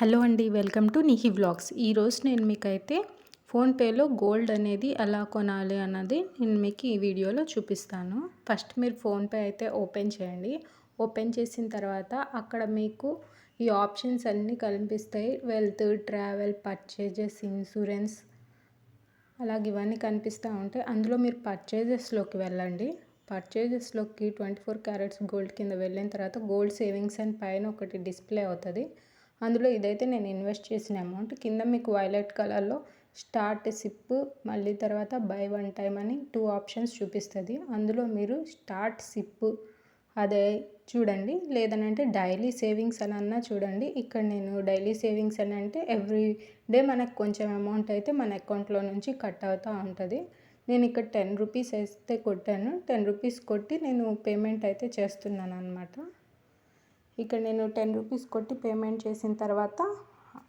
Hello అండి welcome to నిహి vlogs. ఈరోజు నేను మీకైతే ఫోన్పేలో గోల్డ్ అనేది ఎలా కొనాలి అన్నది నేను మీకు ఈ వీడియోలో చూపిస్తాను. ఫస్ట్ మీరు ఫోన్పే అయితే ఓపెన్ చేయండి. ఓపెన్ చేసిన తర్వాత అక్కడ మీకు ఈ ఆప్షన్స్ అన్నీ కనిపిస్తాయి. వెల్త్ ట్రావెల్ పర్చేజెస్ ఇన్సూరెన్స్ అలాగే ఇవన్నీ కనిపిస్తూ ఉంటాయి. అందులో మీరు పర్చేజెస్లోకి వెళ్ళండి. పర్చేజెస్లోకి ట్వంటీ ఫోర్ క్యారెట్స్ గోల్డ్ కింద వెళ్ళిన తర్వాత గోల్డ్ సేవింగ్స్ అండ్ పైన ఒకటి డిస్ప్లే అవుతుంది. అందులో ఇదైతే నేను ఇన్వెస్ట్ చేసిన అమౌంట్. కింద మీకు వైలెట్ కలర్లో స్టార్ట్ సిప్ మళ్ళీ తర్వాత బై వన్ టైం అని టూ ఆప్షన్స్ చూపిస్తుంది. అందులో మీరు స్టార్ట్ సిప్ అదే చూడండి. లేదనంటే డైలీ సేవింగ్స్ అని అన్నా చూడండి. ఇక్కడ నేను డైలీ సేవింగ్స్ అని అంటే ఎవ్రీ డే మనకు కొంచెం అమౌంట్ అయితే మన అకౌంట్లో నుంచి కట్ అవుతూ ఉంటుంది. నేను ఇక్కడ టెన్ రూపీస్ వేస్తే కొట్టాను. టెన్ రూపీస్ కొట్టి నేను పేమెంట్ అయితే చేస్తున్నాను అనమాట ఇక్కడ నేను టెన్ రూపీస్ కొట్టి పేమెంట్ చేసిన తర్వాత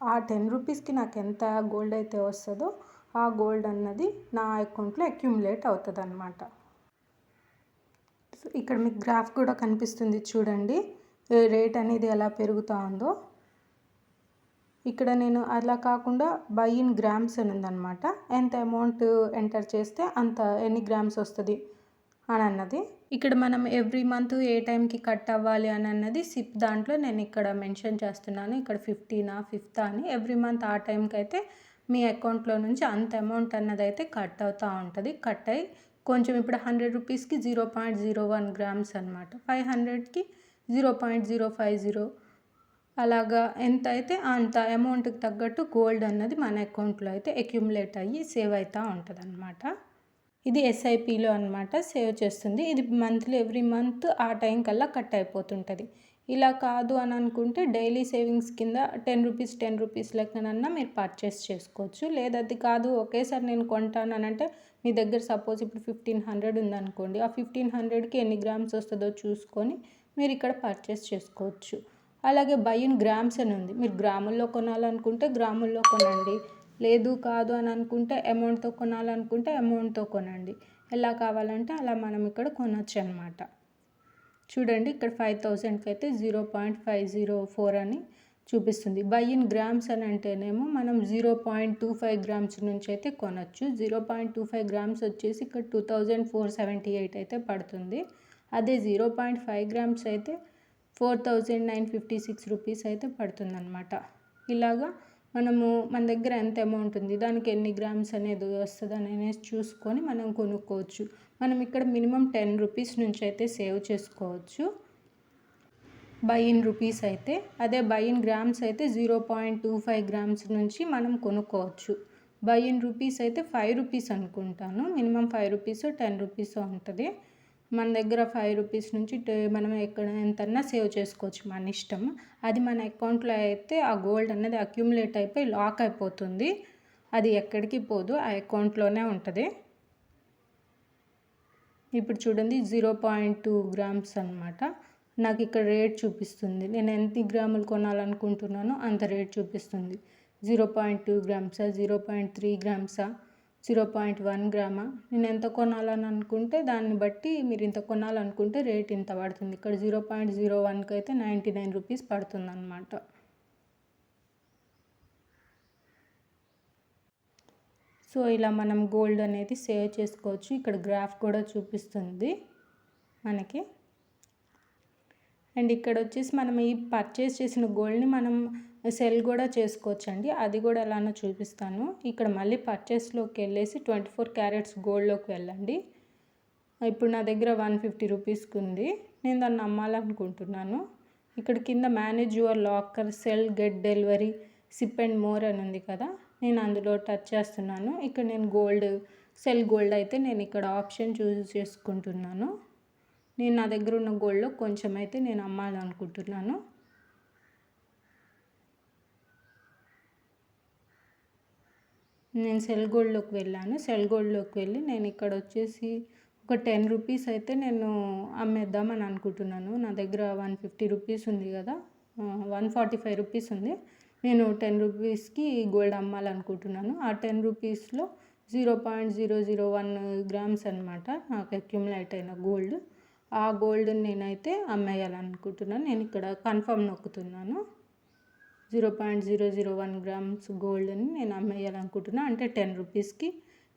ఆ టెన్ రూపీస్కి నాకు ఎంత గోల్డ్ అయితే వస్తుందో ఆ గోల్డ్ అన్నది నా అకౌంట్లో అక్యుములేట్ అవుతుంది అనమాట ఇక్కడ మీకు గ్రాఫ్ కూడా కనిపిస్తుంది చూడండి. రేట్ అనేది ఎలా పెరుగుతూ ఉందో. ఇక్కడ నేను అలా కాకుండా బై ఇన్ గ్రామ్స్ అని ఉందన్నమాట. ఎంత అమౌంట్ ఎంటర్ చేస్తే అంత ఎన్ని గ్రామ్స్ వస్తుంది? అని అన్నది ఇక్కడ మనం ఎవ్రీ మంత్ ఏ టైంకి కట్ అవ్వాలి అని అన్నది సిప్ దాంట్లో నేను ఇక్కడ మెన్షన్ చేస్తున్నాను. ఇక్కడ ఫిఫ్టీనా ఫిఫ్త్ అని ఎవ్రీ మంత్ ఆ టైంకి అయితే మీ అకౌంట్లో నుంచి అంత అమౌంట్ అన్నది అయితే కట్ అవుతూ ఉంటుంది. కట్ అయ్యి కొంచెం ఇప్పుడు హండ్రెడ్ రూపీస్కి zero point zero one grams అనమాట ఫైవ్ హండ్రెడ్కి zero point zero five zero అలాగా ఎంత అయితే అంత అమౌంట్కి తగ్గట్టు గోల్డ్ అన్నది మన అకౌంట్లో అయితే అక్యుములేట్ అయ్యి సేవ్ అవుతూ ఉంటుంది అనమాట ఇది ఎస్ఐపిలో అనమాట సేవ్ చేస్తుంది. ఇది మంత్లీ ఎవ్రీ మంత్ ఆ టైం కల్లా కట్ అయిపోతుంటుంది. ఇలా కాదు అని అనుకుంటే డైలీ సేవింగ్స్ కింద టెన్ రూపీస్ టెన్ రూపీస్ లెక్కనన్నా మీరు పర్చేస్ చేసుకోవచ్చు. లేదా అది కాదు ఒకేసారి నేను కొంటాను అని అంటే మీ దగ్గర సపోజ్ ఇప్పుడు ఫిఫ్టీన్ హండ్రెడ్ ఉందనుకోండి ఆ ఫిఫ్టీన్ హండ్రెడ్కి ఎన్ని గ్రామ్స్ వస్తుందో చూసుకొని మీరు ఇక్కడ పర్చేస్ చేసుకోవచ్చు. అలాగే బై ఇన్ గ్రామ్స్ అని ఉంది. మీరు గ్రాముల్లో కొనాలనుకుంటే గ్రాముల్లో కొనండి. లేదు కాదు అని అనుకుంటే అమౌంట్తో కొనాలనుకుంటే అమౌంట్తో కొనండి. ఎలా కావాలంటే అలా మనం ఇక్కడ కొనొచ్చు అనమాట చూడండి ఇక్కడ ఫైవ్ థౌజండ్కి అయితే zero point five zero four అని చూపిస్తుంది. బై ఇన్ గ్రామ్స్ అని అంటేనేమో మనం zero point two five grams నుంచి అయితే కొనొచ్చు. Zero point two five grams వచ్చేసి ఇక్కడ two thousand four seventy eight అయితే పడుతుంది. అదే జీరో పాయింట్ ఫైవ్ గ్రామ్స్ అయితే four thousand nine fifty six rupees అయితే పడుతుంది అనమాట ఇలాగా మనము మన దగ్గర ఎంత అమౌంట్ ఉంది దానికి ఎన్ని గ్రామ్స్ అనేది వస్తుంది అనేసి చూసుకొని మనం కొనుక్కోవచ్చు. మనం ఇక్కడ మినిమం టెన్ రూపీస్ నుంచి అయితే సేవ్ చేసుకోవచ్చు. బై ఇన్ రూపీస్ అయితే అదే బై ఇన్ గ్రామ్స్ అయితే zero point two five grams నుంచి మనం కొనుక్కోవచ్చు. బై ఇన్ రూపీస్ అయితే ఫైవ్ రూపీస్ అనుకుంటాను. Minimum five rupees ten rupees ఉంటుంది. మన దగ్గర ఫైవ్ రూపీస్ నుంచి మనం ఎక్కడ ఎంతన్నా సేవ్ చేసుకోవచ్చు మన ఇష్టం. అది మన అకౌంట్లో అయితే ఆ గోల్డ్ అనేది అక్యుములేట్ అయిపోయి లాక్ అయిపోతుంది. అది ఎక్కడికి పోదు ఆ అకౌంట్లోనే ఉంటుంది. ఇప్పుడు చూడండి జీరో పాయింట్ టూ గ్రామ్స్ అనమాట నాకు ఇక్కడ రేట్ చూపిస్తుంది. నేను ఎంత గ్రాములు కొనాలనుకుంటున్నానో అంత రేట్ చూపిస్తుంది. జీరో పాయింట్ టూ గ్రామ్సా జీరో పాయింట్ త్రీ గ్రామ్సా జీరో పాయింట్ వన్ గ్రామా? నేను ఎంత కొనాలని అనుకుంటే దాన్ని బట్టి మీరు ఇంత కొనాలనుకుంటే రేట్ ఇంత పడుతుంది. ఇక్కడ జీరో పాయింట్ జీరో వన్కి అయితే నైంటీ నైన్ రూపీస్ పడుతుంది అనమాట సో ఇలా మనం గోల్డ్ అనేది సేవ్ చేసుకోవచ్చు. ఇక్కడ గ్రాఫ్ కూడా చూపిస్తుంది మనకి. అండ్ ఇక్కడ వచ్చేసి మనం ఈ పర్చేస్ చేసిన గోల్డ్ని మనం సెల్ కూడా చేసుకోవచ్చు అండి అది కూడా ఎలానో చూపిస్తాను. ఇక్కడ మళ్ళీ పర్చేస్లోకి వెళ్ళేసి ట్వంటీ ఫోర్ క్యారెట్స్ గోల్డ్లోకి వెళ్ళండి. ఇప్పుడు నా దగ్గర వన్ ఫిఫ్టీ రూపీస్కి ఉంది. నేను దాన్ని అమ్మాలనుకుంటున్నాను ఇక్కడ కింద manage your locker sell get delivery SIP and more అని ఉంది కదా. నేను అందులో టచ్ చేస్తున్నాను. ఇక్కడ నేను గోల్డ్ సెల్ గోల్డ్ అయితే నేను ఇక్కడ ఆప్షన్ చూస్ చేసుకుంటున్నాను. నేను నా దగ్గర ఉన్న గోల్డ్లో కొంచెం అయితే నేను అమ్మాలనుకుంటున్నాను. నేను సెల్ గోల్డ్లోకి వెళ్ళాను. సెల్ గోల్డ్లోకి వెళ్ళి నేను ఇక్కడ వచ్చేసి ఒక టెన్ రూపీస్ అయితే నేను అమ్మేద్దామని అనుకుంటున్నాను. నా దగ్గర వన్ ఫిఫ్టీ రూపీస్ ఉంది కదా వన్ ఫార్టీ ఫైవ్ రూపీస్ ఉంది. నేను టెన్ రూపీస్కి గోల్డ్ అమ్మాలనుకుంటున్నాను. ఆ టెన్ రూపీస్లో zero point zero zero one grams అనమాట నాకు అక్యుములేట్ అయిన గోల్డ్. ఆ గోల్డ్ నేనైతే అమ్మేయాలనుకుంటున్నాను. నేను ఇక్కడ confirm నొక్కుతున్నాను. Zero point zero zero one grams గోల్డ్ని నేను అమ్మేయాలనుకుంటున్నా. అంటే టెన్ రూపీస్కి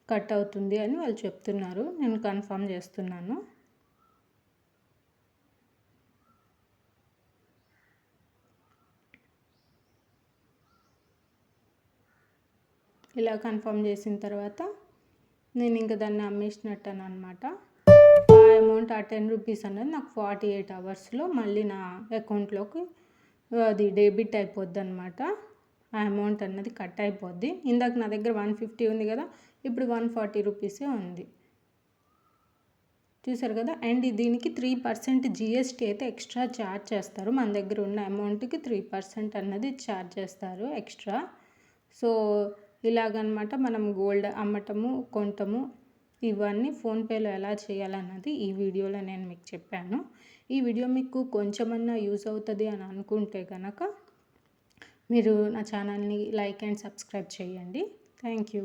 కట్ అవుతుంది అని వాళ్ళు చెప్తున్నారు. నేను కన్ఫర్మ్ చేస్తున్నాను. ఇలా కన్ఫర్మ్ చేసిన తర్వాత నేను ఇంకా దాన్ని అమ్మేసినట్టాను అనమాట ఆ అమౌంట్ ఆ టెన్ రూపీస్ అనేది నాకు ఫార్టీ ఎయిట్ అవర్స్లో మళ్ళీ నా అకౌంట్లోకి అది డెబిట్ అయిపోద్ది అనమాట ఆ అమౌంట్ అన్నది కట్ అయిపోద్ది. ఇందాక నా దగ్గర వన్ ఫిఫ్టీ ఉంది కదా ఇప్పుడు వన్ ఫార్టీ రూపీసే ఉంది. చూసారు కదా? అండ్ దీనికి త్రీ పర్సెంట్ జిఎస్టీ అయితే ఎక్స్ట్రా ఛార్జ్ చేస్తారు. మన దగ్గర ఉన్న అమౌంట్కి త్రీ పర్సెంట్ అన్నది ఛార్జ్ చేస్తారు ఎక్స్ట్రా. సో ఇలాగనమాట మనం గోల్డ్ అమ్మటము కొనటము ఇవన్నీ ఫోన్పేలో ఎలా చేయాలన్నది ఈ వీడియోలో నేను మీకు చెప్పాను. ఈ వీడియో మీకు కొంచెమన్నా యూస్ అవుతుంది అని అనుకుంటే కనుక మీరు నా ఛానల్ని లైక్ అండ్ సబ్స్క్రైబ్ చేయండి. Thank you.